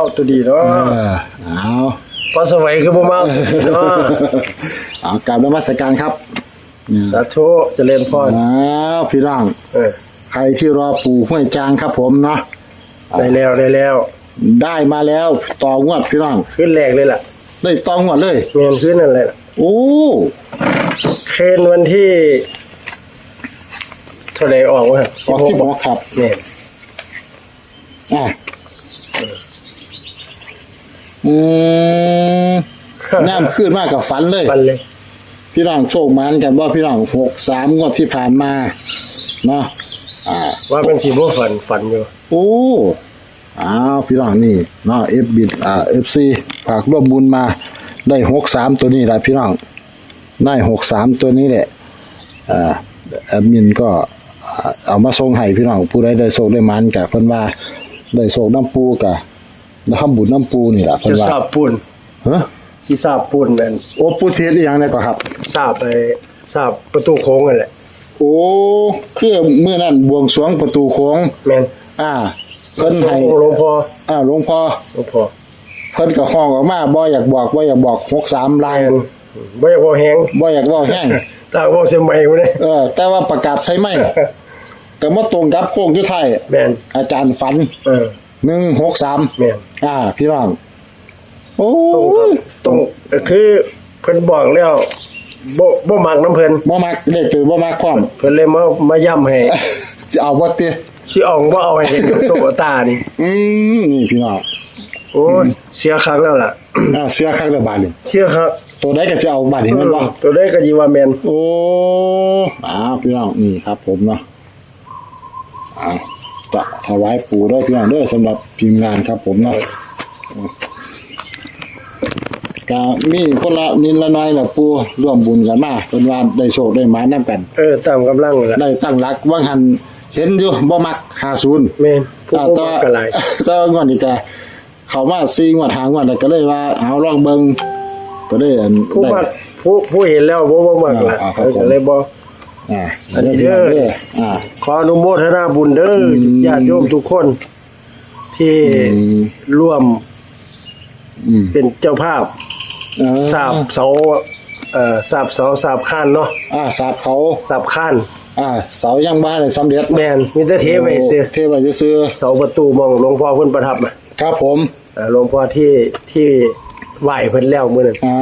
เอาตัวดีเอเนาะอเอาพอสวัยคือบ่มาเนาะเอากราบนมัสการครับเนี่ยสาธุเจริญพรอ้าวพี่ร่าง เออใครที่รอปู่ห้วยจางครับผมเนาะได้แล้วได้แล้ว ได้มาแล้วต่องวดพี่ร่าง ขึ้นแรกเลยล่ะได้ต่องวดเลยเงินขึ้นนั่นเลยล่ะโอ้เคนวันที่เท่าไหรออกวะออกที่บอกครับเนี่ยอะ อืมน้ำขึ้นมากกับฝันเลยปันเลย พี่ร่างโชคมันกันว่าพี่ร่างหกสามงวดที่ผ่านมาเนาะอ่า ว่าเป็นสีบ่ฝันฝันอยู่โอ้อ้าวพี่น้องนี่เนาะเอฟบิดอ่าเอฟซีฝากร่วมบุญมา ได้หกสามตัวนี้แหละพี่น้องได้หกสามตัวนี้แหละอ่าแอดมินก็อ่าเอามาส่งให้พี่น้องผู้ใดได้โชคได้มันกับเพิ่นว่าได้โชคน้ำปูกับ ได้ทำบุญน้ำปูนี่แหละเพิ่นจะว่าทราบปุ่นเฮ้อที่ทราบปุ่นนั่นโอ้ปูเทศอีหยังได้ก็ครับ ทราบไปทราบประตูโค้งนั่นแหละโอ้คือเมื่อนั้นบวงสรวงประตูโค้งแม่นอ่าเพิ่นให้หลวงพ่ออ่าหลวงพ่อหลวงพ่อเพิ่นก็ห้องออกมาบ่อยากบอกบ่อยากบอกหกสามลายแม่นบ่อยากบ่แฮงบ่อยากเว่าแห้ง ตาบ่เสียใหม่บ่ได้เออ แต่ว่าประกาศใช่ไหมก็มาตรงกับโค้งจุดไทายแม่นอาจารย์ฝัน เออ หนึ่งหกสามแม่นอ่า พี่น้อง โอ้ตรงครับยตรงคือเพิ่นบอกแล้วบ่บ่มักน้ำเพิ่นบ่มักเลขตื่นบ่มักความเพิ่นเลยมามาย้ำให้จะเอาบ่ติสิเอาบ่เอาให้เห็นกับตัวตานี่อืมนี่พี่น้องโอ้เสียครั้งแล้วล่ะ อ่าเสื้อข้างละบาทนี่เสียครั้งตัวใดก็สิเอาบาทนี่แม่นบ่ตัวได้ก็สิว่าแม่นโอ้อ้าวพี่น้องนี่ครับ ผมเนาะอ้าว จะถวายปู่ด้วยพี่น้องเด้อสำหรับทีมงานครับผมเนาะก็มีคนละนิดละน้อยแหละปูร่วมบุญกันมาเป็นว่าได้โชคได้หมานํกัน เออตามกำลังล่ะได้ตั้งหลักว่างหันเห็นอยู่บ่มัก50แม่นผู้อ่าบ่ต่อมักก็หลายต่องวดนี้ก็เข้ามา4งวด5งวดแล้วก็เลยว่าเอาลองเบิ่งก็ได้อันผู้ได้มักผู้ผู้เห็นแล้วบ่บ่มักล่ะอ่าครับผมก็เลยบ่ อ่าอันนี้เด้อเด้อ อ่า ขออนุโมทนาบุญเด้ออม ญาติโยมทุกคน ที่อืมร่วมอืมเป็นเจ้าภาพเออทราบเสาเอ่อทราบเสาทราบข้านเนาะอ่าสาบเขาทราบข้าน อ่า เสายังบ้านได้สำเร็จแม่นมีแต่เทไว้ซื่อเทไว้ซื่อเสาประตูมองหลวงพ่อเพิ่นประทับน่ะๆครับผมเอ่อหลวงพ่อที่ที่ไหว้เพิ่นแล้วมื้อนั้นอ่า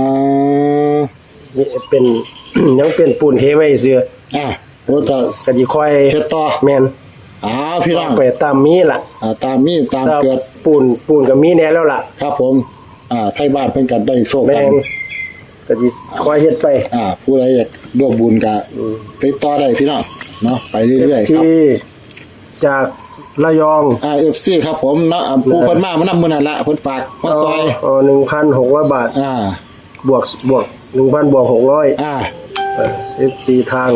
นี่เป็น ยังเป็นปูนเทไว้ซื่ ออ่าโอ้จะก็สิค่อยเฮ็ดต่อแม่นอ้าวพี่น้องไปตามมีล่ะอ่าตามมีตามถ้าเกิด ปูนปูนก็มีแน่แล้วล่ะ ครับผม อ่าไทยบ้านเพิ่นก็ได้โชคแม่กัน นก็สิค่อยเฮ็ดไปอ่า ผู้ใดอยากร่วมบุญก็ติดต่อได้พี่น้องเนาะไปเรื่อยๆครับ ที่จากระยองอ่า FC ครับผมเนาะอ่าผู้เพิ่นมามานํมื้อนั้นละเพิ่นฝากมาซอยอ๋อ1,600บาท อ่า บวกบวก1,000บวก600อ่า เอ่อ FC ทาง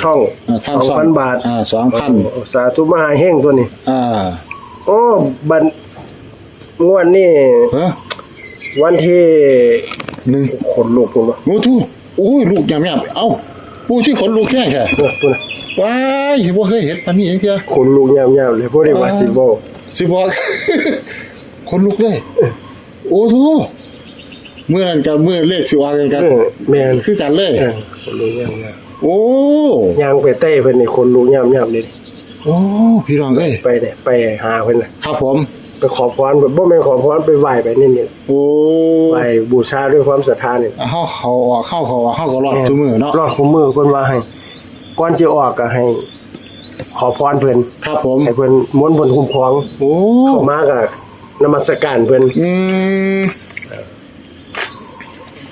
ช่องอ่าทางช่อง2,000บาทอ่า2,000โอ้สาธุมหาเฮงตัวนี้อ่าโอ้บันงวดนี่เฮ้อวันที่หนึ่งขนลุกตัวเนาะโอ้ทูโอ้ยลูกยำยำเอ้าปูชื่อขนลูกแค่แค่ตัวตัวนะว้ายบ่เคยเห็นปานนี้เองเทียขนลุกยาวๆเลยพวกเรียกว่าสิบ่สิบอกขนลุกเลย โอ้ทู เมื่อนั้นกับเมื่อเลขสิว่ากันกันเออแม่นคือกันเลย เออขนลุกยาวโอ้ๆยางไปเต้เพิ่นนี่ขนลุกยาวๆเลยโอ้พี่น้องเอ้ยไปเด้ไปหาเพิ่นน่ะ ครับผม ไปขอพรแบบบ่แม่นขอพรไปไหว้ไปนี่นี่โอ้ไหว้บูชาด้วยความศรัทธานี่เฮาเขาออกเข้าเขาออกเข้าก็รอดทุกมือเนาะรอดคุมมือเพิ่นว่าให้ก่อนจะออกก็ให้ ขอพรเพิ่นครับผม ให้เพิ่นม้วนเพิ่นคุ้มครองโอ้เข้ามาก็นมัสการเพิ่นอืมเ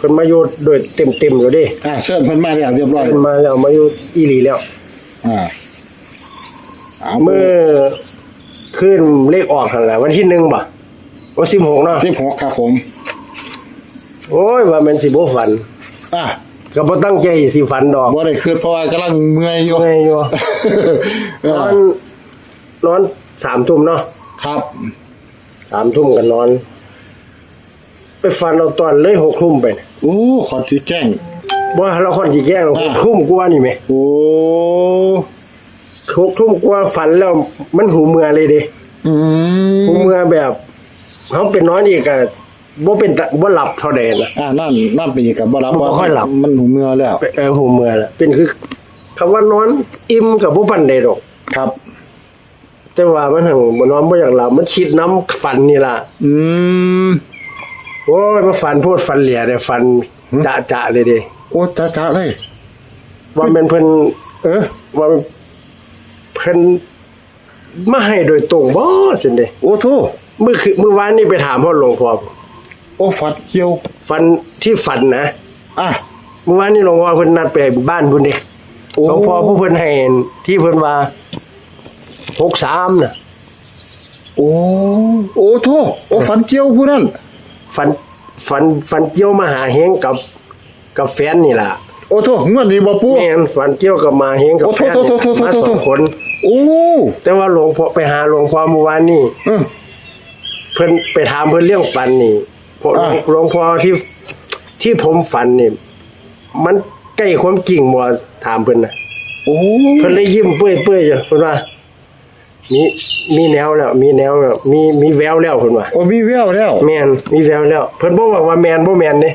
พิ่นมาอยู่โดยเต็มๆอยู่เดิอ่าเชิญเพิ่นมาแล้วเรียบร้อยเพิ่นมาแล้วมาอยู่อีหลีแล้ว อ่าเอาเมื่อขึ้นเลขออกหั่นแหละวันที่หนึ่งบ่วันสิบหกเนาะ16ครับผม โอ้ยว่าแม่นสิบ่ฝันอ่าก็บ่ตั้งใจสิฝันดอกบ่ได้คืนเพราะว่ากำลังเมื่อยอยู่ ไงอยู่เอนออนนอนสามทุ่มเนาะครับ สามทุ่มกันนอน ไปฝันเราตอนเลยหกทุ่มไปน่ะโอ้ขอที่แจ้งบ่เราคนสิแกล้งเราหอ่ากทุ่มกว่านี่แหมโอ้หกทุ่มกว่าฝันแล้วมันหูเมื่อเลยเด้อืมหูเมื่อแบบเขาเป็นนอนอีกก็บ่เป็นตะบ่หลับเท่าใดนะ อ่านั่นนั่นไปอีกกับบ่รับบ่ค่อยหลับ มันหูเมื่อแล้ว เออหูเมื่อละเป็นคือคำว่านอนอิ่มกับบ่ปานใดดอก ครับ แต่ว่ามันหังบ่นอนบ่อยากหลับมันคิดน้ำฝันนี่ล่ะ อืม โอ้ยมาฝันโพดฝันเหลี่ยเด้ฝันจะจะเลยเด้โอ้จ้าจ้าเลย ว่าแม่นเพิ่นเออ ว่าเพิ่นมาให้โดยตรงบ่ซั่นเด้โอ้โทเมื่อคือเมื่อวานนี้ไปถามพ่อหลวงพ่อโอ้ฟัดเกี่ยวฝันที่ฝันนะอะ เมื่อวานนี้หลวงพ่อเพิ่นนัดไปบ้านเพิ่นเด้โอ้ หลวงพ่อผู้เพิ่นให้ที่เพิ่นว่า63น่ะ โอ้โอ้โทโอ้ฟันเกี่ยวผู้นั้น ฝันฝันฝันเกี่ยวมาหาเฮงกับกับแฟนนี่ล่ะโอ้โทงวดนี้บ่ปู่แม่นฝันเกี่ยวกับมาเฮงกับโอ้แฟโทนโทโทโทโทมาโทสองคนโอ้แต่ว่าหลวงพ่อไปหาหลวงพ่อเมื่อวานนี้เออ เพิ่นไปถามเพิ่นเรื่องฝันนี่เพราะอ่า หลวงพ่อที่ที่ผมฝันนี่มันใกล้ความจริงบ่ถามเพิ่นน่ะ โอ้เพิ่นเลยยิ้มเปื้อยๆอยู่เพิ่นว่า มีมีแนวแล้ว มีแนวแล้วมีมีแววแล้วเพิ่นว่าโอ้มีแววแล้ว แม่นมีแววแล้ว เพิ่นบ่บอกว่าแม่นบ่แม่นเด้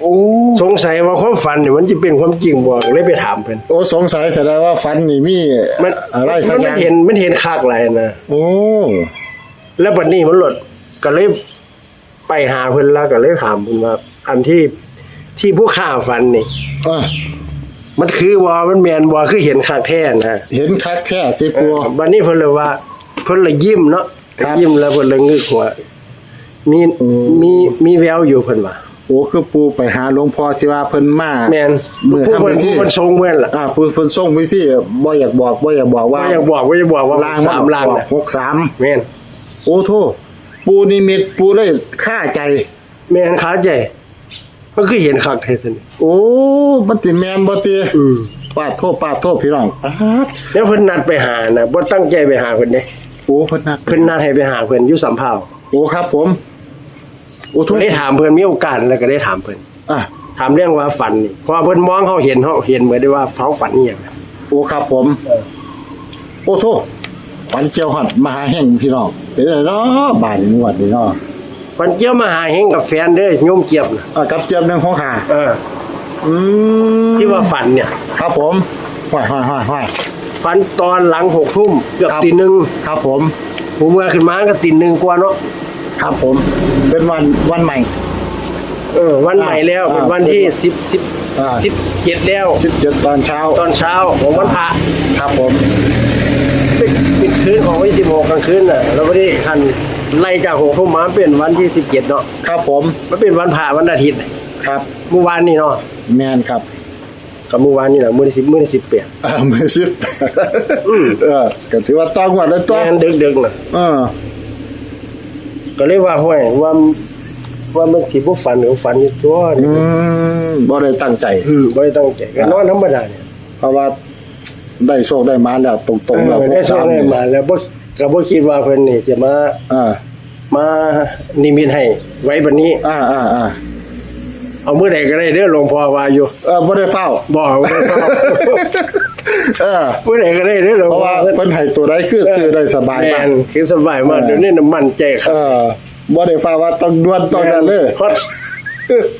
โอ้สงสัยว่าความฝันนี่มันสิเป็นความจริงบ่เลยไปถามเพิ่นโอ้สงสัยแสดงว่าฟันนี่มีมันอะไรสักมันอย่างเห็นมันเห็นคักหลายนะโอ้แล้วบัดนี้มันหลดก็เลยไปหาเพิ่นแล้วก็เลยถามเพิ่นว่าอันที่ที่ผู้ฆ่าฝันนี่ อะ มันคือว่ามันแม่นบ่คือเห็นคักแท้นะเห็นคักแค่ที่เอปัวอบัดนี้เพิ่นเลยว่าเพิ่นเลยยิ้มเนาะครับ ยิ้มแล้วเพิ่นเลยงึกหัวมีอืมมีมีแววอยู่เพิ่นว่าโอ้คือปูไปหาหลวงพ่อที่ว่าเพิ่นมาแม่นเมื่อผู้ทำเพิ่พินธีผู้เพิ่นทรงเพิ่นล่ะอ่าปูเพิ่นส่งวิธีบ่อยากบอกบ่อยากบอกว่าว่าอยากบอกว่าอยากบอกว่าลางสามลางน่ะน่ะหกสามแม่นโอ้โทปูนิมิตปูเลยฆ่าใจ แม่นขาใจ มันคือเห็นคักแท้ซั่นโอ้มันติแมนบ่ติอืมปาดโทษปาดโทษพี่น้องปาดแล้วเพิ่นนัดไปหาน่ะบ่ตั้งใจไปหาเพิ่นเด้โอ้เพิ่นนัดเพิ่นนัดให้ไปหาเพิ่นอยู่สำเภาโอ้ครับ ผม โอ้โทษได้ถามเพิ่นมีโอกาสแล้วก็ได้ถามเพิ่นอะถามเรื่องว่าฝันนี่เพราะว่าเพิ่นมองเขาเห็นเขาเห็นเหมือนได้ว่าเขาฝันอีหยังโอ้ครับผม โอ้โทษฝันเจียวฮอดมหาแห่งพี่น้องเป็นไงเนาะบ้านนี้งวดนี้เนาะ ฝันเกี่ยวมาหาเฮงกับแฟนเด้อโยมเกียบน่ะอะกับเจียมหนึงหัวขาเอออืมที่ว่าฝันเนี่ย ครับผมห้อยห้อยห้อยห้อย ฝันตอนหลังหกทุ่มเกือบครับ ตีหนึ่งครับผม ผมเมื่อขึ้นมาก็ตีหนึ่งกว่าเนาะครับผม เป็นวันวันใหม่ เออวันใหม่แล้วอ่าเป็นวันที่สิบสิบอ่า สิบเจ็ดแล้ว สิบเจ็ดตอนเช้า ตอนเช้าของวันพระครับผม ปิดปิดคืนของวันที่สิบหกกลางคืนน่ะแล้ววันนี้ทัน ไล่จากหกทุ่มมาเป็นวันที่สิบเจ็ดเนาะครับผมมันเป็นวันพระวันอาทิตย์ครับเมื่อวานนี่เนาะแมนครับกับเมื่อวานนี่แหละมื้อที่สิบมื้อที่สิบแปดอ่ามือสิบอืมเออก็ถือว่าต้องวันแล้วต้องงานดึกๆน่ะเออก็เลยว่าห้วยว่าว่ามันสิบ่ฝันหรือฝันอยู่ตัวอืนี่มบ่ได้ตั้งใจอืมบ่ได้ตั้งใจก็นอนธรรมดาเนี่ยเพราะว่าได้โชคได้มาแล้วตรงๆแล้วเออได้ส่งได้นี่มาแล้วบ่ ก็บ่คิดว่าเพิ่นนี่จะมาอ่ามานิมิตให้ไว้บัดนี้ อ่าอ่าอ่าเอามื้อใดก็ได้เด้อหลวงพ่อว่าอยู่เออบ่ได้เฝ้า บ่บ่ได้เข้าเออมื้อใดก็ได้เด้อหลวงเพราะพ่อว่าเพิ่นให้ตัวใดคือซื้อได้สบายแม่มากนคือสบายมากเดี๋ยวนี้น่ะมั่นใจครัเอบอบ่ได้ฟ้าว่าต้องด่วนต้องนั้นเลยฮอด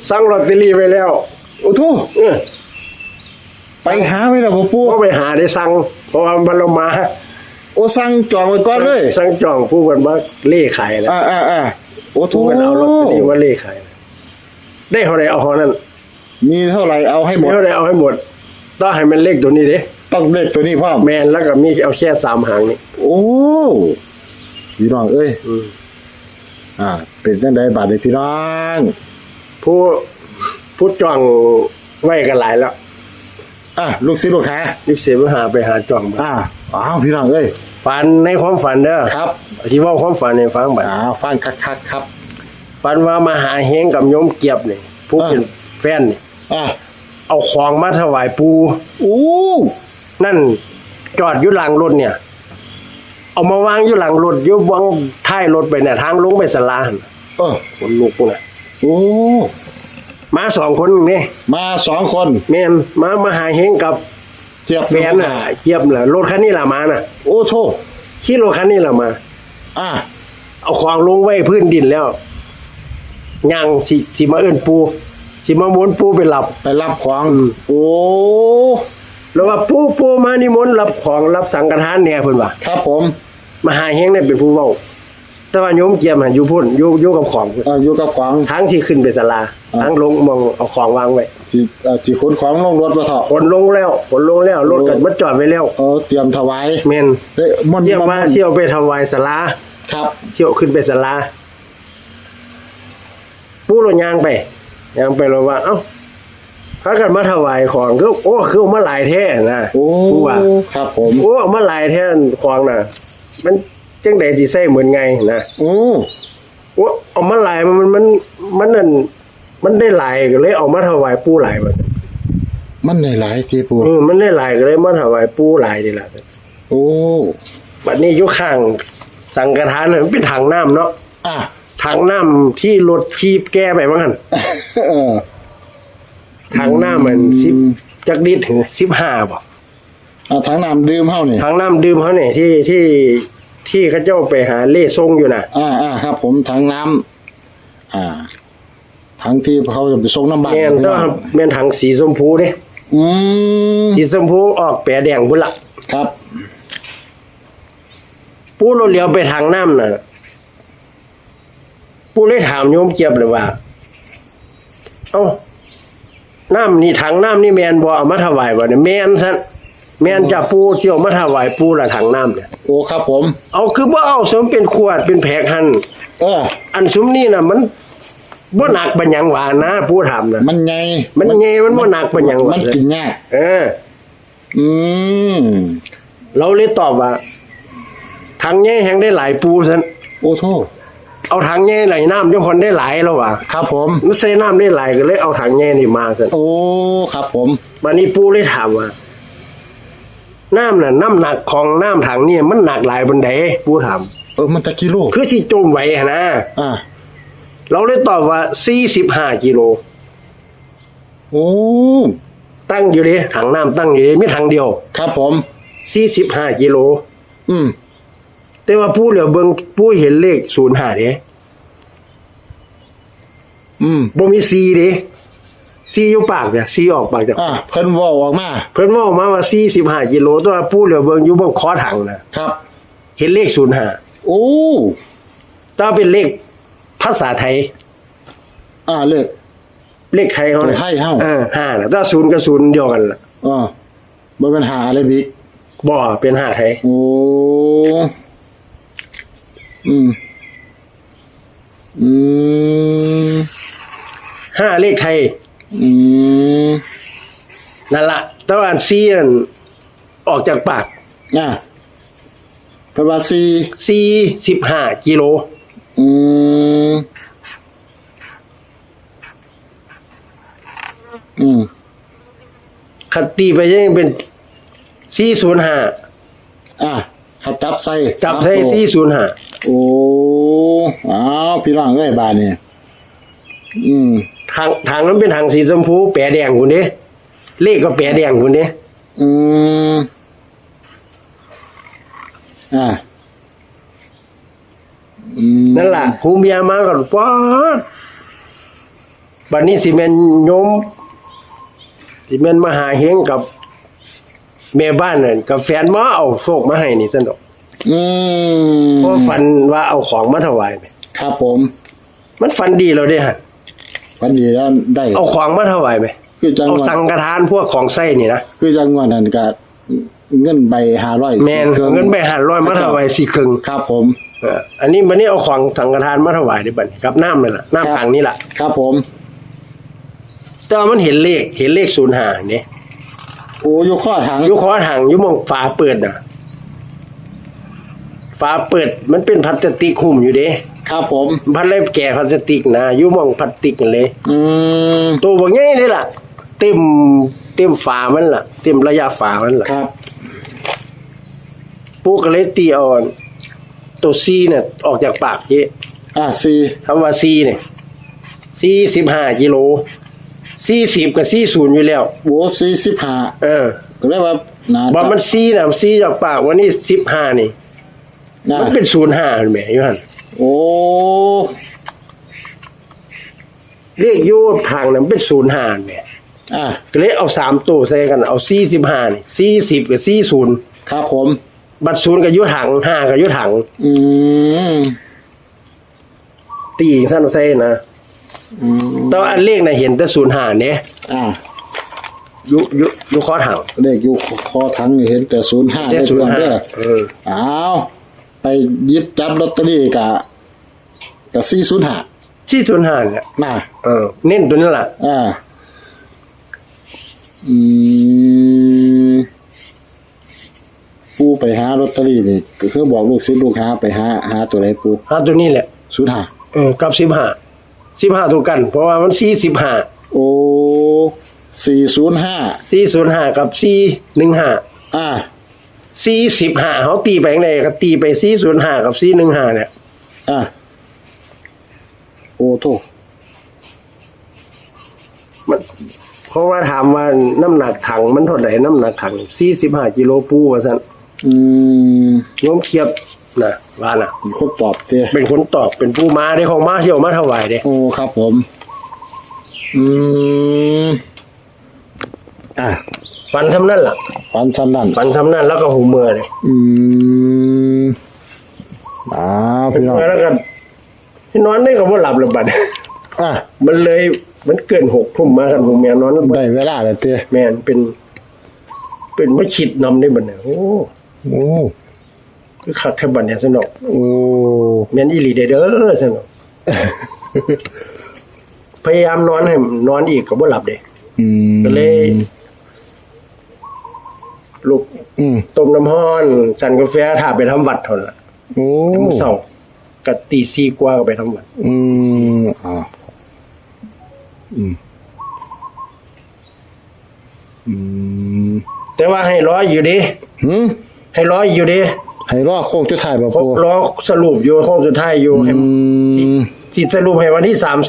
สั่งลอตเตอรี่ไว้แล้วโอ้โธ่เออไปหาไว้แล้วบ่ปู่บ่ไปหาได้สั่งเพราะว่ามันลงมา โอ้สั่งจองไว้ก่อนเลยสั่งจองผู้กันว่าเล่ขายแล้วอ่าอ่าอ่าโอ้โธ่ผู้กันเอาลอตเตอรี่ว่าเล่ขายได้เท่าไรเอาเท่านั้นมีเท่าไหร่เอาให้หมมีดเท่าไรเอาให้หมดต้องให้มันเลขตัวนี้เด้ต้องเลขตัวนี้พร้อมแมนแล้วก็มีเอาแค่สามหางนี่โอ้พี่น้องเอ้ยอืมอ่า เป็นจังไดบาดนี้พี่น้องผู้ผู้จองไว้กันหลายแล้ว อะลูกศิษย์ลูกหายิบเสียไปหาไปหาจองมาอ่าอ้าวพี่น้องเอ้ยฝันในความฝันเด้อครับที่เว่าความฝันในฟังบัดอ่าฟังคักๆครับฝันว่ามาหาเฮงกับโยมเกียบนี่ผู้อ่าเป็นแฟนนี่อ่าเอาของมาถวายปูโอ้นั่นจอดอยู่หลังรถเนี่ย เอามาวางอยู่หลังรถอยู่วางท้ายรถไปเนี่ยทางลงไปสลาหั่นเออคนลูกน่ะโอ้ มาสองคนนี่มาสองคนแม่นมามาหาเฮงกับเทียบแฟนน่ะเจี๊ยบน่ะรถคันนี้ล่ะมาน่ะ โอ้โธ่ขี่รถคันนี้ล่ะมา อ่าเอาของลงไว้พื้นดินแล้วย่างสิสิมาเอิ้นปูสิมาม้วนปูไปหลับไปรับของอืมโอ้แล้วว่าปูปูมานิมนต์รับของรับสังฆทานเนี่ยเพิ่นว่าครับผม มหาเฮงเนี่ยเป็นผู้เว้า แต่ว่าโยมเจียมหันอยู่พุ่นอยู่อยู่กับของพุ่นเอ่ออยู่กับของ ทางที่ขึ้นไปศาลาอ่า ทางลงมองเอาของวางไว้สิเอ่อสิขนของลงรถมาเถอะขนลงแล้วขนลงแล้วรถก็มาจอดไว้แล้วเออเตรียมถวายแม่นเอ้ยมนต์เที่ยวมาต์เที่ยวไปถวายศาลาครับ เที่ยวขึ้นไปศาลาปู่รถยางไปยางไปแล้วว่า เอ้าพากันมาถวายของก็โอ้คือเอามาหลายแท้นะโอ้ปู่ว่า ครับผม โอ้เอามาหลายแท้ของน่ะ มัน จังได๋สิใส่เหมือนไงนะโอ้โอ้เอามาหลายมันมันมันมันนั่นมันได้หลายก็เลยเอามาถวายปู่หลายบัดมันในหลายที่ปูเออมันได้หลายก็เลยมาถวายปู่หลายนี่ล่ะโอ้บัดนี้อยู่ข้างสังฆทานน่ะมันเป็นถังน้ำเนาะอะถังน้ำที่รถทีบแก้ไปว่างั้นเออถังน้ำมันสิบจักดิดถึง15บ่เอาถังน้ำดื่มเฮานี่ถังน้ำดื่มเขาเนี่ยที่ที่ ที่เขาเจ้าไปหาเล่ทรงอยู่น่ะอ่าอ่าครับ ผมถังน้ำอ่าถังที่เขาจะไปส่งน้ำบ้านแม่นก็แม่นถังสีชมพูเด้อืมสีชมพูออกแปรแดงพุ่นละครับ ปูเราเลี้ยวไปทางน้ำน่ะปูเลยถามโยมเจียบเลยว่า เอ้าน้ำนี่ถังน้ำนี่แมนบ่เอามาถวายบ่เนี่ยแมนซั่น แมนจะปูเจียวมาถวายปูละถังน้ำเนี่ยโอ้ครับผม เอาคือบ่เอาสมเป็นขวดเป็นแผกหันเออ อันซุมนี่น่ะมันบ่หนักปัญญังหวานนะผู้ถามน่ะมันไงมันไงมันบ่หนักปัญญังหวามันนกินยากเออ อืมเราเลยตอบว่าถังใหญ่แห่งได้หลายปูซั่นโอ้โทษเอาถังใหญ่ไหลน้ำจังคนได้หลายแล้วว่ะครับ ผมมันใส่น้ำได้หลายก็เลยเอาถังใหญ่นี่มาซั่นโอ้ครับ ผมบัดนี้ปูเลยถามว่า น้ำน่ะน้ำหนักของน้ำถังนี่มันหนักหลายบนใดปูถามเออมันตะกิโลคือสิจมไหวหั่นนะอ่าเราเลยตอบว่า45กิโล โอ้ตั้งอยู่ดิถังน้ำตั้งอยู่ดิมีถังเดียวครับผม45กิโล อืมแต่ว่าผู้เหลือเบิ่งผู้เห็นเลข05เด้อืมบ่มีซีเด้ ซีอยู่ปากเนี่ยซีออกปากจากอ่าเพิ่นเว่าออกมาเพิ่นเว้ามาว่า45กิโลแต่ว่าผู้เหลือเบิ่งอยู่เบนคอถังน่ะครับ เห็นเลข05โอ้ถ้าเป็นเลขภาษาไทย อ่าเลข เลขไทยเขาเลขไทยเฮ้าเออ5น่ะถ้า0กับ0เดียวกันล่ะอ่าบ่เป็นหาอะไรบิ๊กบ่เป็น5ไทย โอ้อืมอืม5เลขไทย อืมนั่นล่ะแต่ว่าอันซีนั่นออกจากปากอะเพราะว่าสี่45กิโลอืมอืมคันตีไปยังเป็น405อะถ้าจับใส่จับใส่สามตัว405โอ้อ้าวพี่น้องเอ้ยบานนี่ อืม ทางทางนั้นเป็นทางสีชมพูแปรแดงคุณเด้เลขก็แปรแดงคุณเด้อืมอะอืมนั่นล่ะภูมิยามาก่อนป๊าดบัดนี้สิแม่นโยมสิแม่นมาหาเฮงกับ แม่บ้านนั่นกับแฟนมาเอาโชคมาให้นี่ซั่นดอกอืมเพราะฝันว่าเอาของมาถวายแหมครับผม มันฝันดีแล้วเด้ฮะ วันนี้แล้วได้ เอาของมาถวายไหมคือจังเอาหวัดสังฆทานพวกของไส้นี่นะคือจังหวัดนั้นก็เงินใบห้าร้อยแม่นเอาเงินไปหาร้อยมาถวายสี่ครึ่งครับผม เอออันนี้บัดนี้เอาของสังฆทานมาถวายได้บัดนี้กับน้ำนั่นล่ะน้ำขังนี่ล่ะครับผม แต่ว่ามันเห็นเลขเห็นเลขศูนย์หาเนี่ยโอ้อยข้อถังยุคอถังอยุมองฝาเปิดน่ะ ฝาเปิดมันเป็นพลาสติกหุ้มอยู่เด้ครับผมพันเล็บแก่พลาสติกนะอยุมองพลาสติกนั่นเลย อืมตัวบางอย่างนี่ล่ะ เต็มเต็มฝามันล่ะ เต็มระยะฝามันล่ะครับ ปูก็เลยตีเอาอันตัวซีเนี่ยออกจากปากเยอะสี่คำว่าซีเนี่ยซีสิบห้ากิโลซีสิบกับซีศูนย์อยู่แล้วโอ้สี่สิบห้าเออก็เรียกว่าหนาบอกมันซีน่ะซีจากปากวันนี้สิบห้านี่ นะมันเป็นศูนย์ห้าเห็นไหมยูฮันโโอ้เลขอยูทางนั้นเป็นศูนย์หารเนี่ยอะก็เลยเอาสามตัวใส่กันเอาสี่สิบห้านี่สี่สิบกับสี่ศูนย์ครับผม บัตรศูนย์กับยุถังห้ากับยุถัง อืมตีสั้นใส่นะอืมแต่ว่าอันเลขน่ะเห็นแต่ศูนย์หารเนี่ยอะยุยุยุข้อถังเลขอยู่คอถังนี่เห็นแต่ศูนย์ห้าเลได้ขศูเพื่นอนย์ห้าเด้อเออ อ้าวไป หยิบจับลอตเตอรี่กะกับสี่ศูนย์ห้าสี่ศูนย์ห้าเนี่ยน่ะเออ เน้นตัวนี้แหละอ่าอืมปูไปหาลอตเตอรี่นี่ก็คือบอกลูกศิษย์ลูกหาไปหาหาตัวไหนปูห้าตัวนี้แหละศูนย์ห้าเออกับสิบห้าสิบห้าถูกกัน เพราะว่ามันสี่สิบห้าโอ้สี่ศูนย์ห้าสี่ศูนย์ห้ากับสี่หนึ่งห้าอ่า สี่สิบห้าเขาตีไปยังไงก็ตีไปสี่ศูนย์ห้ากับสี่หนึ่งห้าเนี่ย อ่าโอ้โทมันเพราะว่าถามว่าน้ำหนักถังมันเท่าไหร่น้ำหนักถังสี่สิบห้ากิโลปูว่าสันอืมโยมเทียบนะว่าน่ะมีคนตอบเจ้เป็นคนตอบเป็นผู้มาได้ของมาเที่ยวมาถวายเด้โอ้ครับผม อืม อะ ฟันทำนั่นล่ะฟันซ้ำนั่นฟันทำนั่นแล้วก็หูเมื่อเลยอืมอ้าวพี่น้องแล้วก็ที่นอนได้ก็บ่หลับเลยบัดอะมันเลยมันเกินหกทุ่มมากันผมแม่นอนแล้วบัดได้เวลาแล้วเจ้แม่นเป็น เป็นไม่คิดนำได้บัดเนี่ยโอ้โอ้คือคักแค่บัดเนี่ยสนุกโอ้แม่นอีหลีเด้อเด้อสนุกพยายามนอนให้นอนอีกก็บ่หลับเด้อืมก็เลย ลูกอืมต้มน้ำห้อนสั่นกาแฟถ้าไปทำวัดเท่านั้นล่ะโอ้มื้อเช้าก็ตีสี่กว่าก็ไปทำวัด อืมอ่าอืมอืมแต่ว่าให้ร้อยอยู่ดิหืมให้ร้อยอยู่ดิให้รอโค้งจุดท้ายบ่เพราะปูรอสรุปอยู่ข้อสุดท้ายอยู่ให้อืมที่สรุปให้วันที่สามสิ